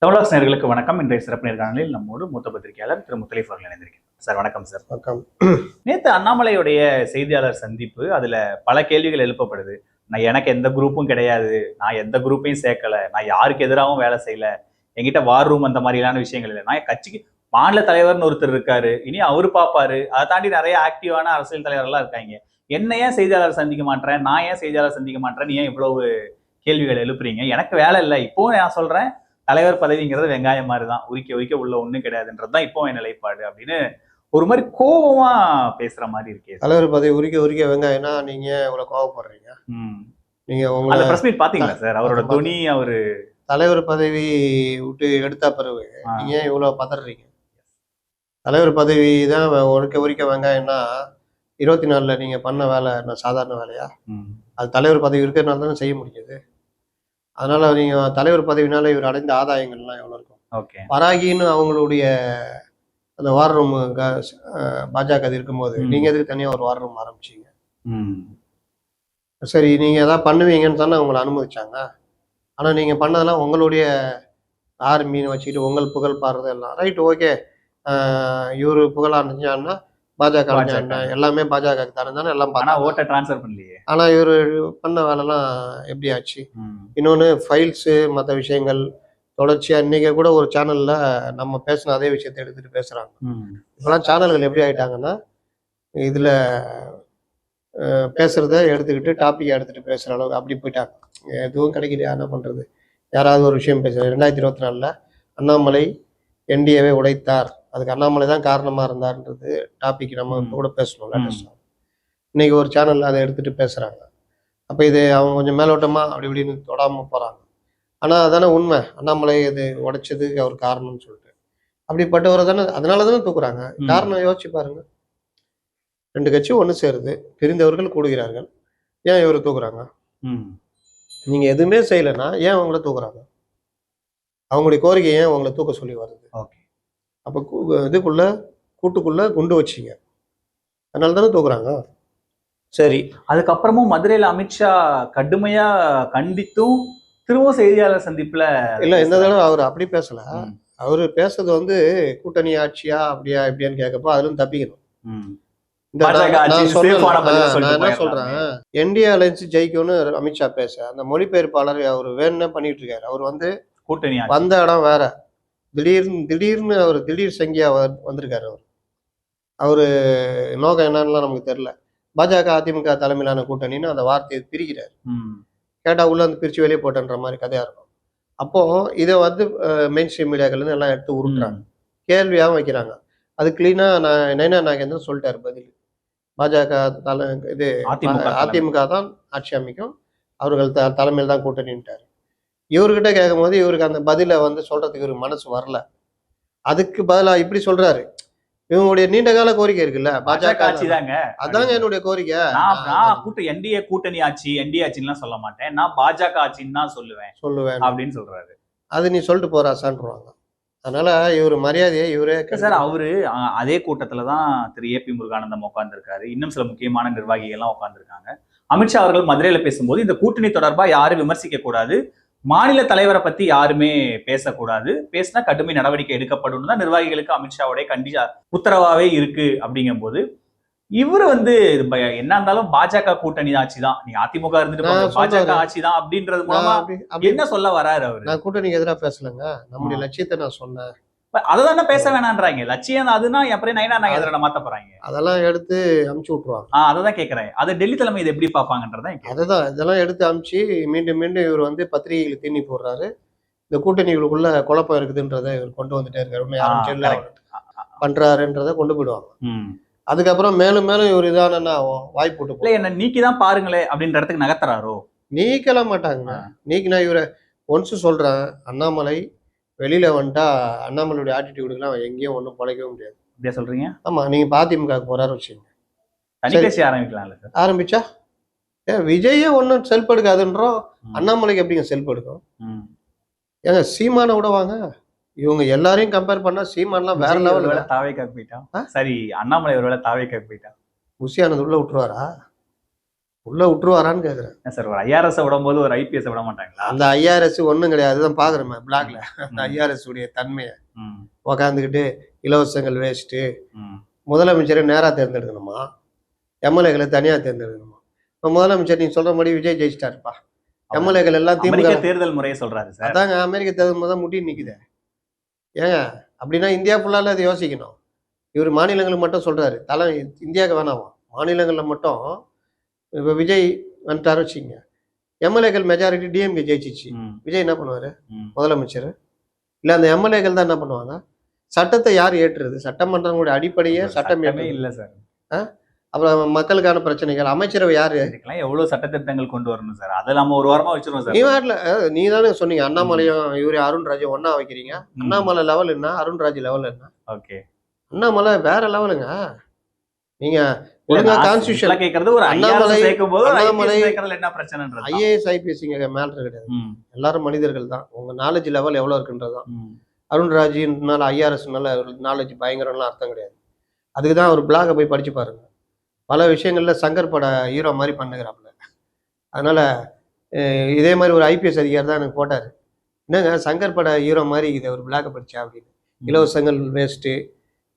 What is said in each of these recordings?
தமிழக நேயர்களுக்கு வணக்கம். இன்றைய சிறப்பு நேர்காணலில் நம்மோடு மூத்த பத்திரிகையாளர் திரு முத்தலீஃப் அவர்கள் இணைந்திருக்கிறார். சார் வணக்கம் சார். வணக்கம். நேத்து அண்ணாமலையுடைய செய்தியாளர் சந்திப்பு அதுல பல கேள்விகள் எழுப்பப்படுது. நான் எனக்கு எந்த குரூப்பும் கிடையாது. நான் எந்த குரூப்பையும் சேர்க்கல. நான் யாருக்கு எதிராகவும் வேலை செய்யல. என்கிட்ட வார் ரூம் அந்த மாதிரியான விஷயங்கள் இல்லை. நான் கட்சிக்கு மாநில தலைவர்னு ஒருத்தர் இருக்காரு. இனி அவரு பாப்பாரு. அதை தாண்டி நிறைய ஆக்டிவான அரசியல் தலைவர்கள்லாம் இருக்காங்க. என்ன ஏன் செய்தியாளர் சந்திக்க மாட்டேன் நான் ஏன் செய்தியாளர் சந்திக்க மாட்டேன் நீ ஏன் இவ்வளவு கேள்விகள் எழுப்புறீங்க? எனக்கு வேலை இல்லை. இப்போவும் நான் சொல்றேன் தலைவர் பதவிங்கிறது வெங்காயம் மாதிரி தான் உரிக்க உரிக்க உள்ள ஒண்ணும் கிடையாதுன்றது தான் இப்போ என் நிலைப்பாடு அப்படின்னு ஒரு மாதிரி கோபமா பேசுற மாதிரி இருக்கே தலைவர் பதவி உரிக்க உரிக்க வெங்காயம்னா நீங்க இவ்வளவு கோவப்படுறீங்க. நீங்க உங்களை பிரஸ் மீட் பாத்தீங்களா சார்? அவரோட துணி அவரு தலைவர் பதவி விட்டு எடுத்த பிறகு. நீங்க இவ்வளவு பதறீங்க? தலைவர் பதவி தான் உரிக்க உரிக்க வெங்காயம்னா இருபத்தி நாலுல நீங்க பண்ண வேலை என்ன சாதாரண வேலையா. அது தலைவர் பதவி இருக்கிறதுனால தானே செய்ய முடியுது அதனால நீங்க தலைவர் பதவினால இவர் அடைந்த ஆதாயங்கள்லாம் எவ்வளவு இருக்கும்? ஓகே. பராகின்னு அவங்களுடைய அந்த வார் ரூம் பாஜக அது இருக்கும்போது ம். நீங்க எதுக்கு தனியா ஒரு வார் ரூம் ஆரம்பிச்சீங்க? ம். சரி நீங்கள் எதாவது பண்ணுவீங்கன்னு தானே உங்களை அனுமதிச்சாங்க. ஆனால் நீங்கள் பண்ணதெல்லாம் உங்களுடைய ஆர்மின்னு வச்சுக்கிட்டு உங்கள் புகழ் பாடுறது எல்லாம். ரைட் ஓகே இவர் புகழ் அணிஞ்சான்னா பாஜக. எல்லாமே பாஜக தானே எல்லாம் பார்த்தா ஓட்ட டிரான்ஸ்ஃபர் பண்ணலையே. ஆனால் இவர் பண்ண வேலைலாம் எப்படி ஆச்சு. இன்னொன்று ஃபைல்ஸு மற்ற விஷயங்கள் தொடர்ச்சியாக இன்றைக்கி கூட ஒரு சேனலில் நம்ம பேசின அதே விஷயத்தை எடுத்துகிட்டு பேசுகிறாங்க. இப்போலாம் சேனல்கள் எப்படி ஆயிட்டாங்கன்னா இதில் பேசுகிறத எடுத்துக்கிட்டு டாப்பிக்கை எடுத்துகிட்டு பேசுகிற அளவுக்கு அப்படி போயிட்டாங்க. எதுவும் கிடைக்கல என்ன பண்ணுறது யாராவது ஒரு விஷயம் பேசுகிறது ரெண்டாயிரத்தி இருபத்தி நாலில் அண்ணாமலை என்டிஏவை உடைத்தார். அதுக்கு அண்ணாமலை தான் காரணமாக இருந்தார்ன்றது டாபிக் நம்ம கூட பேசணும் லேட்டஸ்டாக இன்னைக்கு ஒரு சேனலில் அதை எடுத்துகிட்டு பேசுகிறாங்க அப்போ இது அவங்க கொஞ்சம் மேலோட்டமாக அப்படி இப்படின்னு தொடாமல் போகிறாங்க ஆனால் அதானே உண்மை. அண்ணாமலை இது உடைச்சதுக்கு அவர் காரணம்னு சொல்லிட்டு. அப்படிப்பட்டவரை தானே அதனால தானே தூக்குறாங்க. காரணம் யோசிச்சு பாருங்க. ரெண்டு கட்சி ஒன்று சேருது. பிரிந்தவர்கள் கூடுகிறார்கள். ஏன் இவரை தூக்குறாங்க? ம். நீங்க எதுவுமே செய்யலைன்னா ஏன் அவங்கள தூக்குறாங்க? அவங்களுடைய கோரிக்கை ஏன் அவங்கள தூக்க சொல்லி வருது? அப்போ இதுக்குள்ள கூட்டுக்குள்ள குண்டு வச்சிங்க. அதனால தானே தூக்குறாங்க. சரி. அதுக்கப்புறமும் மதுரையில அமித்ஷா கடுமையா கண்டித்தும் திரும்பவும் செய்தியாளர் சந்திப்புல இல்ல இந்த தடவை அவர் அப்படி பேசல. அவரு பேசுறது வந்து கூட்டணி ஆட்சியா அப்படியா இப்படியான்னு கேட்கப்போ அதுல தப்பிக்கணும். என்ன. சொல்றேன்? என்டிஏ அலைன்ஸ் ஜெயிக்கும்னு அமித்ஷா பேச. அந்த மொழிபெயர்ப்பாளர் அவர் வேணும்னே பண்ணிட்டு இருக்காரு. அவர் வந்து கூட்டணி. வந்த இடம் வேற. திடீர்னு திடீர்னு அவர் திடீர் சங்கியா வ- வந்திருக்காரு அவர். அவரு நோக்கம் என்னன்னுலாம் நமக்கு தெரியல. பாஜக அதிமுக தலைமையிலான கூட்டணின்னு அந்த வார்த்தையை பிரிக்கிறார். ம். கேட்டா உள்ள வந்து பிரிச்சு வெளியே போட்டன்ற மாதிரி கதையா இருக்கும். அப்போ இதை வந்து மெயின் ஸ்ட்ரீம் மீடியாக்கள்ல இருந்து எல்லாம் எடுத்து உருட்டுறாங்க. கேள்வியாகவும் வைக்கிறாங்க. அது கிளீனா நான் நைனா நாகேந்திரன் சொல்லிட்டாரு பதில். பாஜக தலை இது. அதிமுக தான் ஆட்சி அமைக்கும். அவர்கள் த தலைமையில் தான் கூட்டணின்ட்டாரு. இவர்கிட்ட கேட்கும்போது இவருக்கு அந்த பதிலை வந்து சொல்றதுக்கு இவருக்கு மனசு வரல. அதுக்கு பதிலா இப்படி சொல்றாரு. இவங்களுடைய நீண்ட கால கோரிக்கை இருக்குல்ல பாஜக ஆட்சி தாங்க. அதாங்க என்னுடைய கோரிக்கை. நான் கூட்ட என்டிஏ கூட்டணி ஆட்சி என்டிஏ ஆட்சின்லாம் சொல்ல மாட்டேன். நான் பாஜக ஆட்சின்னு தான் சொல்லுவேன் சொல்லுவேன். அப்படின்னு சொல்றாரு. அது நீ சொல்லிட்டு போறாசான்றாங்க அதனால இவர் மரியாதையை இவரே சார் அவரு அதே கூட்டத்துல தான் திரு ஏ பி முருகானந்தம் உட்கார்ந்திருக்காரு இன்னும் சில முக்கியமான நிர்வாகிகள்லாம் உட்கார்ந்திருக்காங்க அமித்ஷா அவர்கள் மதுரையில பேசும்போது இந்த கூட்டணி தொடர்பா யாரும் விமர்சிக்க கூடாது. மாநில தலைவரை பத்தி யாருமே பேசக்கூடாது. பேசினா கடுமை நடவடிக்கை எடுக்கப்படும் தான் நிர்வாகிகளுக்கு அமித்ஷாவுடைய கண்டி உத்தரவாவே இருக்கு அப்படிங்கும்போது இவரு வந்து என்ன இருந்தாலும் பாஜக கூட்டணி ஆட்சி தான். நீங்க அதிமுக இருந்துட்டு பாஜக. ஆட்சி தான் அப்படின்றது மூலமா என்ன சொல்ல வராரு அவரு? நான் கூட்டணிக்கு எதிராக பேசலங்க. நம்முடைய. லட்சியத்தை நான் சொன்னேன். அததானே பேச வேணான்றாங்க. லட்சியம் அதுனா அப்புறம் நைனா நாகேந்திரனை மாத்த போறாங்க. அதெல்லாம் எடுத்து அமுச்சு விட்டுருவாங்க. ஆஹ் அததான் கேக்குறேன். அது டெல்லி தலைமை இது எப்படி பாப்பாங்கன்றதான் கேக்குறேன். அதுதான் இதெல்லாம் எடுத்து அமுச்சு மீண்டும் மீண்டும் இவர் வந்து பத்திரிகைகளை தீனி போடுறாரு. இந்த கூட்டணிகளுக்குள்ள குழப்பம் இருக்குதுன்றதை இவர் கொண்டு வந்துட்டே இருக்காரு. உண்மை ஆ, ஆரம்பிச்சு. பண்றாருன்றதை கொண்டு போயிடுவாங்க. அதுக்கப்புறம் மேலும் மேலும் இவர் இதான வாய்ப்பு விட்டு இல்ல. என்ன நீக்கிதான் பாருங்களே அப்படின்ற இடத்துக்கு நகர்த்துறாரோ? நீக்கல மாட்டாங்க. ஆ. நீக்கு நான் இவரை ஒன்ஸ் சொல்றேன் அண்ணாமலை வெளியில வந்துட்டா அண்ணாமலையுடைய ஆட்டிடியூடுக்கெல்லாம் அவன் எங்கேயும் ஒன்றும் பிழைக்கவும் முடியாது. அப்படியா சொல்றீங்க? ஆமா நீங்க பாதிமுக போறாரு வச்சுங்க. கட்சி ஆரம்பிக்கலாம்ல சார். ஆரம்பிச்சா? ஏ விஜயே ஒன்றும் செல்ஃப் எடுக்காதுன்றோம். அண்ணாமலைக்கு எப்படிங்க செல்ஃப் எடுக்கும். ஏங்க சீமானை விட வாங்க. இவங்க எல்லாரையும் கம்பேர் பண்ணா சீமான்லாம் வேற லெவல் ஒருவேளை தாவேக்காக்கு போயிட்டான்? சரி அண்ணாமலை ஒருவேளை தாவேக்காக்கு போயிட்டான். உசியானது உள்ள விட்டுருவாரா? உள்ள விட்டுருவாரான்னு கேக்குறேன். என்ன சார் ஒரு ஐஆர்எஸ் விடும்போது ஒரு ஐபிஎஸ் விட மாட்டாங்களா? அந்த ஐஆர்எஸ் ஒண்ணும் கிடையாது அதுதான் பாக்குறேன் பிளாக்ல அந்த ஐஆர்எஸ் உடைய தன்மையை. உக்காந்துக்கிட்டு இலவசங்கள் வேஸ்ட்டு. முதலமைச்சரை நேரா தேர்ந்தெடுக்கணுமா? எம்எல்ஏக்களை தனியா தேர்ந்தெடுக்கணுமா? இப்போ முதலமைச்சர் நீங்க சொல்ற மாதிரி விஜய் ஜெயிச்சிட்டாருப்பா. எம்எல்ஏக்கள் எல்லாம் திமுக தேர்தல் முறையை சொல்றாரு சார். அதாங்க அமெரிக்க தேர்தல் தான் முட்டி நிக்குது. ஏங்க அப்படின்னா இந்தியா ஃபுல்லால அதை யோசிக்கணும். இவர் மாநிலங்களுக்கு மட்டும் சொல்றாரு. தலை இந்தியாவுக்கு வேணாமா. மாநிலங்களில் மட்டும் இப்போ விஜய் வந்துட்டாரு வச்சுங்க எம்எல்ஏக்கள் மெஜாரிட்டி டிஎம்கே ஜெயிச்சிச்சு. விஜய் என்ன பண்ணுவாரு. முதலமைச்சர். இல்லை அந்த எம்எல்ஏக்கள் தான் என்ன பண்ணுவாங்க? சட்டத்தை யார் ஏற்றுறது? சட்டமன்றங்களுடைய அடிப்படையே சட்டம் இல்ல சார். அப்புறம் மக்களுக்கான பிரச்சனைகள் அமைச்சரவை யாரு? இதுக்கெல்லாம் எவ்வளவு சட்டத்திட்டங்கள் கொண்டு வரணும் சார்? அதை நம்ம ஒரு வாரமா வச்சிருவோம் நீ சார் வாட்டில் நீ தானே சொன்னீங்க. அண்ணாமலையும் இவரு அருண்ராஜும் ஒண்ணா வைக்கிறீங்க. அண்ணாமலை லெவல் என்ன? Arunraj level okay? Okay. Annamalai வேற லெவலுங்க நீங்க கேக்குறது ஒரு அண்ணாமலை- அண்ணாமலை- என்ன பிரச்சனைன்றது. ஐஏஎஸ் மேட்ரு கிடையாது. எல்லாரும் மனிதர்கள் தான். உங்க நாலேஜ் லெவல் எவ்வளவு இருக்குன்றது தான். அருண்ராஜினால ஐஆர்எஸ்னால நாலேஜ் பயங்கரம்லாம் அர்த்தம் கிடையாது. அதுக்கு தான் ஒரு பிளாகை போய் படிச்சு பாருங்க. பல விஷயங்கள்ல சங்கர் பட ஹீரோ மாதிரி பண்ணுகிறாப்புல அதனால இதே மாதிரி ஒரு ஐபிஎஸ் அதிகாரி தான் எனக்கு போட்டாரு. என்னங்க சங்கர் பட ஹீரோ மாதிரி இதை ஒரு பிளாகை படிச்சா அப்படின்னு. இலவசங்கள் வேஸ்ட்டு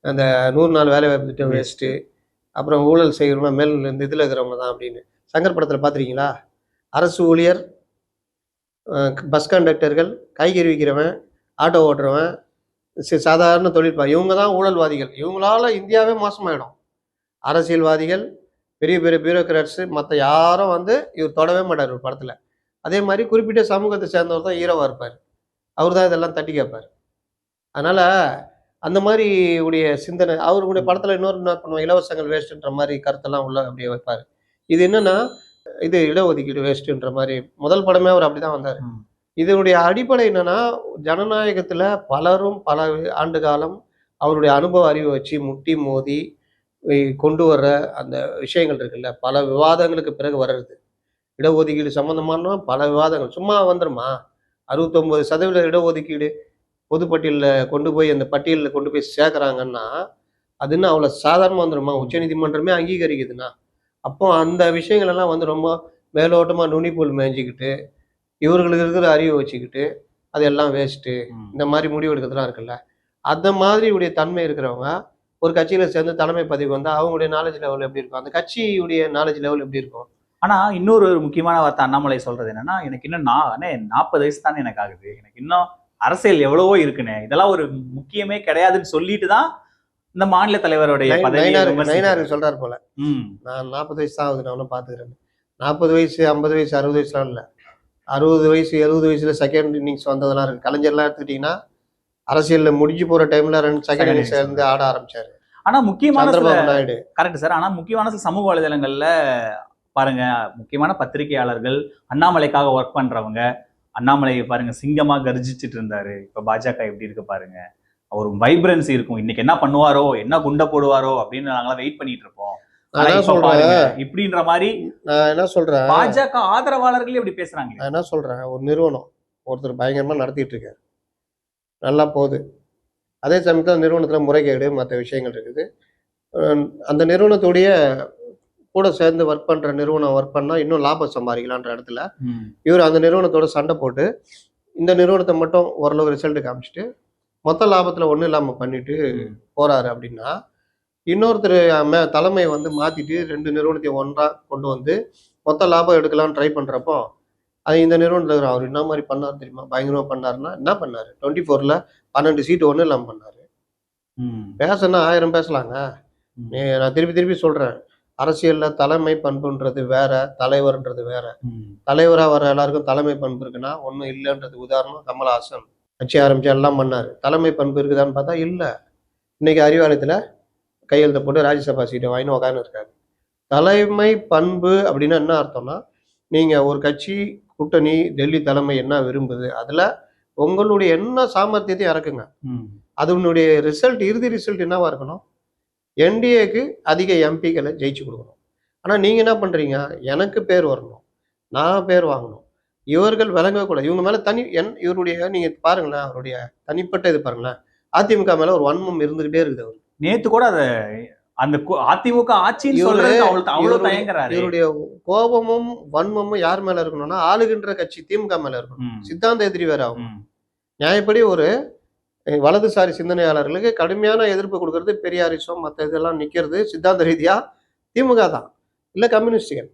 அந்த நூறு நாள் வேலை வாய்ப்பு திட்டம் வேஸ்ட்டு அப்புறம் ஊழல் செய்கிறவங்க மேல் இந்த இதில் இருக்கிறவங்க தான் அப்படின்னு. சங்கர் படத்தில் பார்த்துருக்கீங்களா? அரசு ஊழியர் பஸ் கண்டக்டர்கள் காய்கறி விற்கிறவன் ஆட்டோ ஓட்டுறவன் சி- சாதாரண தொழில்பா இவங்க தான் ஊழல்வாதிகள். இவங்களால இந்தியாவே மோசமாயிடும். அரசியல்வாதிகள் பெரிய பெரிய பியூரோக்ராட்ஸு மற்ற யாரும் வந்து இவர் தொடவே மாட்டார் ஒரு படத்தில். அதே மாதிரி குறிப்பிட்ட சமூகத்தை சேர்ந்தவர் தான் ஹீரோவாக இருப்பார். அவர் தான் இதெல்லாம் தட்டி கேட்பார் அதனால் அந்த மாதிரி உடைய சிந்தனை அவருடைய படத்தில் இன்னொரு என்ன பண்ணுவோம் இலவசங்கள் வேஸ்ட்டுன்ற மாதிரி கருத்தெல்லாம் உள்ள அப்படியே வைப்பார். இது என்னன்னா இது இடஒதுக்கீடு வேஸ்ட்டுன்ற மாதிரி முதல் படமே அவர் அப்படி தான் வந்தார். இதனுடைய அடிப்படை என்னன்னா ஜனநாயகத்தில் பலரும் பல ஆண்டு காலம் அவருடைய அனுபவ அறிவை வச்சு முட்டி மோதி கொண்டு வர்ற அந்த விஷயங்கள் இருக்குல்ல பல விவாதங்களுக்கு பிறகு வர்றது. இடஒதுக்கீடு சம்பந்தமான பல விவாதங்கள் சும்மா வந்துருமா? அறுபத்தொன்பது சதவீத இடஒதுக்கீடு பொதுப்பட்டியலில் கொண்டு போய் அந்த பட்டியலில் கொண்டு போய் சேர்க்குறாங்கன்னா அது என்ன அவ்வளோ சாதாரணமாக வந்துருமா? உச்சநீதிமன்றமே அங்கீகரிக்குதுன்னா அப்போ அந்த விஷயங்கள் எல்லாம் வந்து ரொம்ப மேலோட்டமாக நுனிப்புல் மேய்ஞ்சிக்கிட்டு இவர்களுக்கு இருக்கிற அறிவை வச்சுக்கிட்டு அதெல்லாம் வேஸ்ட்டு. இந்த மாதிரி முடிவு எடுக்கிறதுலாம் இருக்குல்ல. அந்த மாதிரி உடைய தன்மை இருக்கிறவங்க ஒரு கட்சியில சேர்ந்து தலைமை பதவி வந்தா அவங்களுடைய நாலேஜ் லெவல் எப்படி இருக்கும்? அந்த கட்சியுடைய நாலேஜ் லெவல் எப்படி இருக்கும்? ஆனா இன்னொரு முக்கியமான வார்த்தை அண்ணாமலை சொல்றது என்னன்னா எனக்கு இன்னும் நான் நாற்பது வயசு தானே எனக்கு ஆகுது. எனக்கு இன்னும் அரசியல் எவ்வளவோ இருக்குண்ணே இதெல்லாம் ஒரு முக்கியமே கிடையாதுன்னு சொல்லிட்டு தான் இந்த மாநில தலைவருடைய. நயினாருக்கு சொல்றாரு போல. நான் நாற்பது வயசு தான் ஆகுது நான் ஒன்றும் பார்த்துக்கிறேன் நாற்பது வயசு ஐம்பது வயசு அறுபது வயசுலாம் இல்லை. அறுபது வயசு எழுபது வயசுல செகண்ட் இன்னிங்ஸ் வந்ததெல்லாம் இருக்கு. கலைஞர்லாம் எடுத்துக்கிட்டிங்கன்னா அரசியல்ல முடிஞ்சு போற டைம்ல ரெண்டு செகண்ட் இன்னிங்ஸ். இருந்து ஆட ஆரம்பிச்சாரு. ஆனா முக்கியமான சந்திரபாபு நாயுடு. கரெக்ட் சார் ஆனா முக்கியமான சமூக வலைதளங்கள்ல பாருங்க முக்கியமான பத்திரிகையாளர்கள் அண்ணாமலைக்காக ஒர்க் பண்றவங்க அண்ணாமலை பாருங்க சிங்கமா கர்ஜிச்சிட்டு இருந்தாரு. இப்ப பாஜக எப்படி இருக்கு பாருங்க. ஒரு வைப்ரன்சி இருக்கும். இன்னைக்கு என்ன பண்ணுவாரோ என்ன குண்டை போடுவாரோ அப்படின்னு நாங்களாம் வெயிட் பண்ணிட்டு இருப்போம். இப்படின்ற மாதிரி நான் என்ன சொல்றேன்? பாஜக ஆதரவாளர்களே இப்படி பேசுறாங்க நான் என்ன சொல்றேன்? ஒரு நிறுவனம் ஒருத்தர் பயங்கரமா நடத்திட்டு இருக்காரு. நல்லா போகுது. அதே சமயத்தில் நிறுவனத்தில் முறைகேடு மற்ற விஷயங்கள் இருக்குது. அந்த நிறுவனத்துடைய கூட சேர்ந்து ஒர்க் பண்ற நிறுவனம் ஒர்க் பண்ணா இன்னும் லாபம் சம்பாதிக்கலான்ற இடத்துல இவர் அந்த நிறுவனத்தோட சண்டை போட்டு இந்த நிறுவனத்தை மட்டும் ஓரளவு ரிசல்ட் காமிச்சிட்டு மொத்த லாபத்துல ஒன்றும் இல்லாம பண்ணிட்டு போறாரு அப்படின்னா இன்னொருத்தர் மே- தலைமை வந்து மாத்திட்டு ரெண்டு நிறுவனத்தையும் ஒன்றா கொண்டு வந்து மொத்த லாபம் எடுக்கலாம்னு ட்ரை பண்றப்போ அது இந்த நிறுவனத்தில் அவர் என்ன மாதிரி பண்ணார் தெரியுமா? பயங்கரமா பண்ணாருன்னா என்ன பண்ணாரு? டுவெண்ட்டி ஃபோர்ல பன்னெண்டு சீட்டு ஒன்றும் இல்லாமல் பண்ணாரு. பேசணும்னா ஆயிரம் பேசலாங்க. நான் திருப்பி திருப்பி சொல்றேன். அரசியல்ல தலைமை பண்புன்றது வேற தலைவர்ன்றது வேற. தலைவரா வர எல்லாருக்கும் தலைமை பண்பு இருக்குன்னா ஒன்றும் இல்லைன்றது உதாரணம் கமலஹாசன். கட்சி ஆரம்பிச்சு எல்லாம் பண்ணாரு. தலைமை பண்பு இருக்குதான்னு பார்த்தா இல்லை. இன்னைக்கு அறிவாலயத்தில் கையெழுத்த போட்டு ராஜ்யசபா சீட்டை வாங்கின்னு உட்காந்து இருக்காரு. தலைமை பண்பு அப்படின்னா என்ன அர்த்தம்னா நீங்க ஒரு கட்சி கூட்டணி டெல்லி தலைமை என்ன விரும்புது அதுல உங்களுடைய என்ன சாமர்த்தியத்தையும் இறக்குங்க. அதனுடைய ரிசல்ட் இறுதி ரிசல்ட் என்னவா இருக்கணும்? என்டிஏக்கு அதிக எம்பிக்களை ஜெயிச்சு கொடுக்கணும். ஆனா நீங்க என்ன பண்றீங்க? எனக்கு பேர் வரணும். நான் பேர் வாங்கணும். இவர்கள் விளங்கக்கூடாது. இவங்க மேல தனி என் இவருடைய நீங்க பாருங்களேன் அவருடைய தனிப்பட்ட இது பாருங்களேன். அதிமுக மேல ஒரு வன்மம் இருந்துகிட்டே இருக்குது அவர் நேத்து கூட அத அந்த அதிமுக ஆட்சின்னு அவ்வளவு இவருடைய- தயங்குறாரு. இவருடைய கோபமும் வன்மமும் யார் மேல இருக்கணும்னா ஆளுகின்ற கட்சி திமுக மேல இருக்கணும். சித்தாந்த எதிரி வேற ஆகும் நியாயப்படி ஒரு வலதுசாரி சிந்தனையாளர்களுக்கு கடுமையான எதிர்ப்பு கொடுக்கறது பெரியாரிசம் மற்ற இதெல்லாம் நிக்கிறது சித்தாந்த ரீதியா திமுக தான். இல்ல கம்யூனிஸ்டுகள்.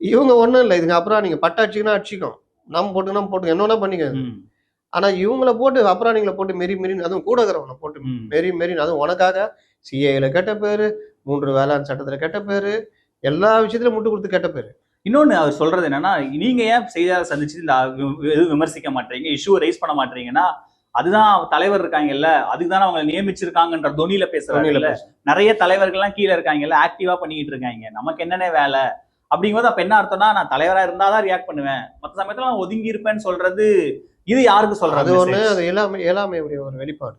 இவங்க ஒண்ணும் இல்லை. இதுங்க அப்புறம் நீங்க பட்ட அடிச்சிங்கன்னா அடிச்சிக்கும். நம்ம போட்டு நம்ம போட்டு என்ன வேணா பண்ணிக்க ம், ஆனா இவங்கள போட்டு அப்புறாணிங்களை போட்டு மெரி மெரின்னு அதுவும் கூட இருக்கிறவனை போட்டு. மெரி மெரின்னு அதுவும் உனக்காக சிஏல கெட்ட பேரு மூன்று வேளாண் சட்டத்துல கெட்ட பேரு எல்லா விஷயத்திலும் முட்டு கொடுத்து கெட்ட பேரு. இன்னொன்னு அவர் சொல்றது என்னன்னா நீங்க ஏன் செய்தியாளர் சந்திச்சு இந்த விமர்சிக்க மாட்டீங்க இஷ்யூ ரைஸ் பண்ண மாட்டீங்கன்னா அதுதான் தலைவர் இருக்காங்கல்ல அதுதான் அவங்க நியமிச்சிருக்காங்கன்ற தொனியில பேசுறாங்க தொனியில பேசு. நிறைய தலைவர்கள்லாம் கீழே இருக்காங்கல்ல ஆக்டிவா பண்ணிட்டு இருக்காங்க. நமக்கு என்னென்ன வேலை? அப்படிங்கும்போது அப்ப என்ன அர்த்தம்னா நான் தலைவரா இருந்தாதான் ரியாக்ட் பண்ணுவேன். மற்ற சமயத்துல நான் ஒதுங்கி இருப்பேன்னு சொல்றது இது யாருக்கு அது சொல்றது ஒண்ணு அது இயலாமையுடைய ஒரு வெளிப்பாடு.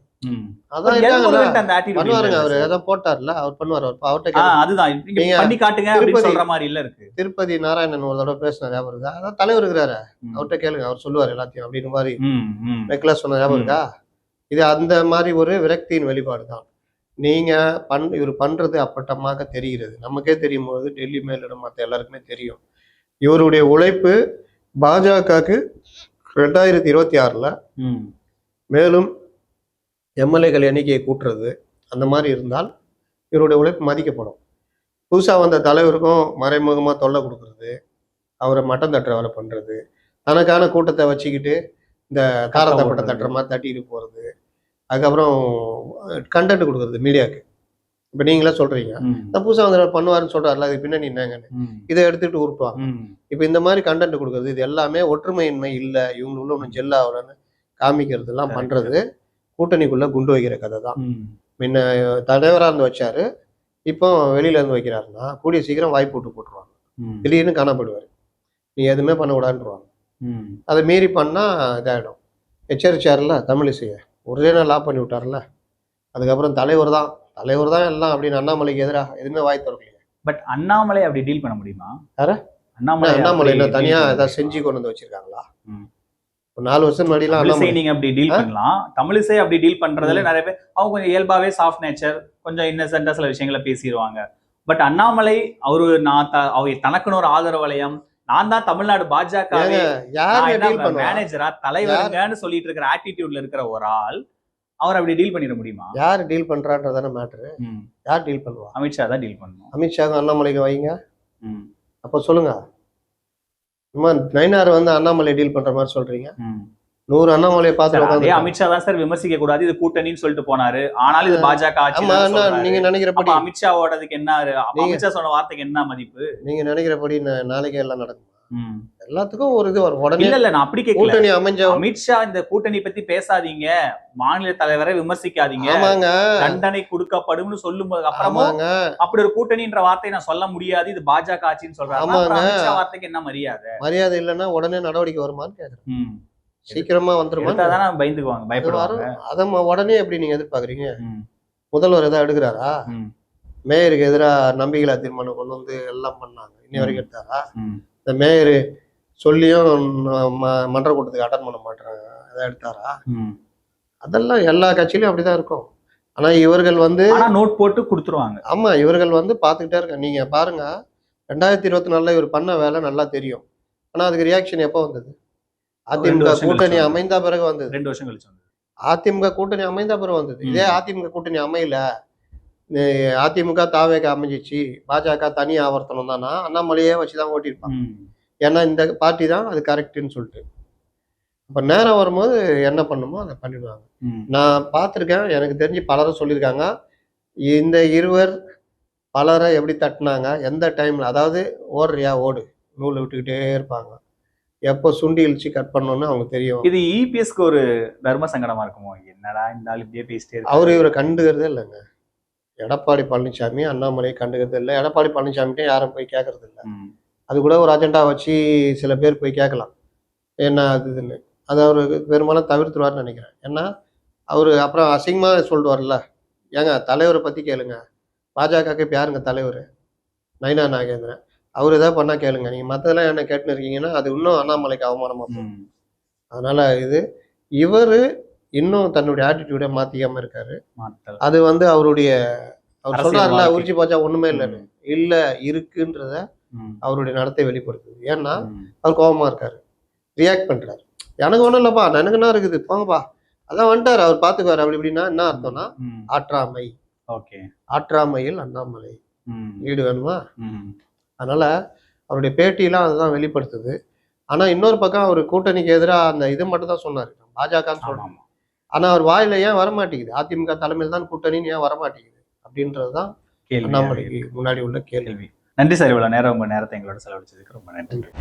திருப்பதி- நாராயணன் ஒரு தடவை பேசின ஞாபகம் இருக்கா? அதான் தலைவர் இருக்கிறாரு. அவர்கிட்ட கேளுங்க. அவர் சொல்லுவார் எல்லாத்தையும் அப்படின்னு மாதிரி. நெக்லஸ் சொன்ன ஞாபகம் இருக்கா? இது அந்த மாதிரி ஒரு விரக்தியின் வெளிப்பாடு தான். நீங்க பண் இவர் பண்றது அப்பட்டமாக தெரிகிறது. நமக்கே தெரியும் போது டெல்லி மேலிடம் மற்ற எல்லாருக்குமே தெரியும். இவருடைய உழைப்பு பாஜகவுக்கு ரெண்டாயிரத்தி இருபத்தி ஆறுல. மேலும் எம்எல்ஏக்கள் எண்ணிக்கையை கூட்டுறது அந்த மாதிரி இருந்தால் இவருடைய உழைப்பு மதிக்கப்படும் புதுசாக வந்த தலைவருக்கும் மறைமுகமாக தொல்லை கொடுக்கறது அவரை மட்டம் தட்டுற வேலை பண்ணுறது தனக்கான கூட்டத்தை வச்சுக்கிட்டு இந்த தாரத்தப்பட்ட. தட்டுற மாதிரி தட்டிட்டு போகிறது அதுக்கப்புறம் கண்டென்ட் கொடுக்குறது மீடியாவுக்கு இப்போ நீங்களே சொல்கிறீங்க. நான் புதுசாக வந்து பண்ணுவாருன்னு சொல்கிறாருல அதுக்கு பின்னாடி என்னங்கன்னு. இதை எடுத்துகிட்டு உருட்டுவாங்க. இப்போ இந்த மாதிரி கண்டென்ட் கொடுக்குறது இது எல்லாமே ஒற்றுமையின்மை இல்லை இவங்க உள்ள ஒன்றும் ஜெல்லாகலன்னு காமிக்கிறது எல்லாம் Correct. பண்றது கூட்டணிக்குள்ள குண்டு வைக்கிற கதை தான். முன்ன தலைவராக இருந்து வச்சாரு. இப்போ வெளியில இருந்து வைக்கிறாருன்னா கூடிய சீக்கிரம் வாய்ப்பு விட்டு போட்டுருவாங்க. திடீர்னு காணப்படுவார். நீ எதுவுமே பண்ணக்கூடாதுன்றவாங்க. அதை மீறி பண்ணா இதாயிடும். எச்சரிச்சார்ல தமிழிசைய. ஒரே நாள் லாப் பண்ணி விட்டார்ல அதுக்கப்புறம் தலைவர் தான். தலைவர் தான் எல்லாம் அப்படின்னு அண்ணாமலைக்கு எதிராக எதுவுமே வாய் திறக்கலையே. பட் அண்ணாமலை அப்படி டீல் பண்ண முடியுமா? யார? அண்ணாமலை அண்ணாமலை என்ன அப்படி தனியா deal பண்ண ஏதாவது? செஞ்சு கொண்டு வந்து வச்சிருக்காங்களா? நாலு வருஷம் முன்னாடிலாம் தமிழிசை நீங்க அப்படி டீல்? பண்ணலாம். தமிழிசை அப்படி டீல் பண்றதுல நிறைய பேர் அவங்க கொஞ்சம் இயல்பாவே சாஃப்ட் நேச்சர் கொஞ்சம் இன்னசென்டா சில விஷயங்களை பேசிடுவாங்க பட் அண்ணாமலை அவரு நான் அவர் தனக்குன்னு ஒரு ஆதரவு வளையம். நான் தான் தமிழ்நாடு பாஜக மேனேஜரா தலைவருங்கன்னு சொல்லிட்டு இருக்கிற ஆட்டிடியூட்ல இருக்கிற ஒரு ஆள் அவர் அப்படி டீல் பண்ணிட முடியுமா? யார் டீல் பண்றான்றதானே மேட்ரு. யார் டீல் பண்ணுவா? அமித்ஷா தான் டீல் பண்ணணும் அமித்ஷாக்கும் அண்ணாமலைக்கு வைங்க. அப்போ சொல்லுங்க. சும்மா நைனார் வந்து அண்ணாமலை டீல் பண்ற மாதிரி சொல்றீங்க. நூறு அண்ணாமலையை பார்த்து அமித்ஷா தான் சார் விமர்சிக்க கூடாது. இது கூட்டணின்னு சொல்லிட்டு போனாரு. ஆனாலும் இது பாஜக ஆட்சி. நீங்க நினைக்கிறபடி. அமித்ஷாவோடதுக்கு என்ன அமித்ஷா சொன்ன வார்த்தைக்கு என்ன மதிப்பு? நீங்க நினைக்கிறபடி நாளைக்கே எல்லாம் நடக்குமா. எல்லாத்துக்கும் ஒரு இது வரும். உடனே இல்ல இல்ல நான் அப்படி கேட்கல கூட்டணி அமைஞ்ச அமித்ஷா இந்த கூட்டணி பத்தி பேசாதீங்க. மாநில தலைவரை விமர்சிக்காதீங்க. தண்டனை கொடுக்கப்படும்னு சொல்லும் போது அப்புறமும் ஆமாங்க. அப்படி ஒரு கூட்டணின்ற வார்த்தையை நான் சொல்ல முடியாது. இது பாஜக ஆட்சின்னு சொல்றாங்க வார்த்தைக்கு என்ன மரியாதை? மரியாதை இல்லைன்னா உடனே நடவடிக்கை வருமான்னு கேக்குறேன். சீக்கிரமா வந்துருமா எடுத்தாதானே பயந்துக்குவாங்க பயப்படுவாங்க. அதை உடனே எப்படி நீங்க எதிர்பார்க்கறீங்க. முதல்வர் ஏதாவது எடுக்கிறாரா. மேயருக்கு எதிராக நம்பிக்கையில்லா தீர்மானம் கொண்டு வந்து எல்லாம் பண்ணாங்க. இன்னி வரைக்கும் எடுத்தாரா. இந்த மேயர் சொல்லியும் மன்ற கூட்டத்துக்கு அட்டன் பண்ண மாட்டாங்க அதை எடுத்தாரா. அதெல்லாம் எல்லா கட்சியிலும் அப்படிதான் இருக்கும். ஆனா இவர்கள் வந்து நோட் போட்டு கொடுத்துருவாங்க. ஆமா இவர்கள் வந்து பார்த்துக்கிட்டே இருக்காங்க நீங்க பாருங்க ரெண்டாயிரத்தி இருபத்தி நாலுல இவர் பண்ண வேலை நல்லா தெரியும். ஆனா அதுக்கு ரியாக்ஷன் எப்போ வந்தது? அதிமுக கூட்டணி அமைந்த பிறகு வந்தது. ரெண்டு வருஷம் கழிச்சு அதிமுக கூட்டணி அமைந்த பிறகு வந்தது. இதே. அதிமுக கூட்டணி அமையல. அதிமுக தாவேக அமைஞ்சிச்சு. பாஜக தனி ஆவர்த்தனம் தானா? அண்ணாமலையே வச்சுதான் ஓட்டியிருப்பாங்க. ம். ஏன்னா இந்த பார்ட்டி தான் அது கரெக்டுன்னு சொல்லிட்டு. அப்ப நேரம் வரும்போது என்ன பண்ணுமோ அதை பண்ணிடுவாங்க. நான் பார்த்துருக்கேன். எனக்கு தெரிஞ்சு பலரும் சொல்லியிருக்காங்க. இந்த இருவர் பலரை எப்படி தட்டினாங்க? எந்த டைம்ல அதாவது ஓடுறியா? ஓடு. நூலை விட்டுக்கிட்டே இருப்பாங்க. எப்போ சுண்டி இழிச்சு கட் பண்ணணும்னு அவங்க தெரியும். இது இபிஎஸ்க்கு ஒரு தர்ம சங்கடமா இருக்குமோ? என்னடா இந்த ஆள் இப்படியே பேசிட்டே. அவர் இவரை கண்டுக்கிறதே இல்லைங்க. எடப்பாடி பழனிசாமி அண்ணாமலை கண்டுக்கிறது இல்லை. எடப்பாடி பழனிசாமிகிட்ட யாரும் போய் கேட்கறது இல்லை. அது கூட ஒரு அஜெண்டா வச்சு சில பேர் போய் கேட்கலாம். என்ன அது இதுன்னு. அதை அவர் பெரும்பாலும் தவிர்த்துருவார்னு நினைக்கிறேன். ஏன்னா அவர் அப்புறம் அசிங்கமாக சொல்லிட்டு வரல ஏங்க தலைவரை பற்றி கேளுங்க. பாஜகக்கு இப்போ யாருங்க தலைவர்? நைனா நாகேந்திரன். அவர் எதாவது பண்ணால் கேளுங்க. நீங்கள் மற்றதெல்லாம் என்ன கேட்டுன்னு இருக்கீங்கன்னா அது இன்னும் அண்ணாமலைக்கு அவமானமாக போகும். அதனால் இது இவர் இன்னும் தன்னுடைய ஆட்டிடியூடை மாற்றிக்காமல் இருக்காரு. அது வந்து அவருடைய அவர் சொல்றாருல. உரிச்சு பார்த்தா ஒண்ணுமே இல்லைன்னு இல்ல இருக்குன்றத அவருடைய நடத்தை வெளிப்படுத்துது. ஏன்னா அவர் கோபமா இருக்காரு. ரியாக்ட் பண்றாரு. எனக்கு ஒண்ணும் இல்லப்பா எனக்கு என்ன இருக்குது? போங்கப்பா. அதான் வந்துட்டாரு. அவர் பாத்துக்குவாரு. அப்படி இப்படின்னா என்ன அர்த்தம்னா. ஆற்றாமை. ஓகே. ஆற்றாமையில் அண்ணாமலை. ஈடு வேணுமா? அதனால அவருடைய பேட்டியெல்லாம் அதுதான் வெளிப்படுத்துது. ஆனா இன்னொரு பக்கம் அவர் கூட்டணிக்கு எதிராக அந்த இது மட்டும் தான் சொன்னாரு பாஜக ஆமா, சொல்றாங்க ஆமா. ஆனா அவர் வாயில ஏன் வரமாட்டேங்குது? அதிமுக தலைமையில் தான் கூட்டணின்னு ஏன் வரமாட்டேங்குது? அப்படின்றதுதான் கேள்வி அண்ணாமலைக்கு முன்னாடி உள்ள கேள்வி. நன்றி சார் இவ்வளவு நேரம் உங்க நேரத்தை எங்களோட செலவழிச்சதுக்கு ரொம்ப நன்றி.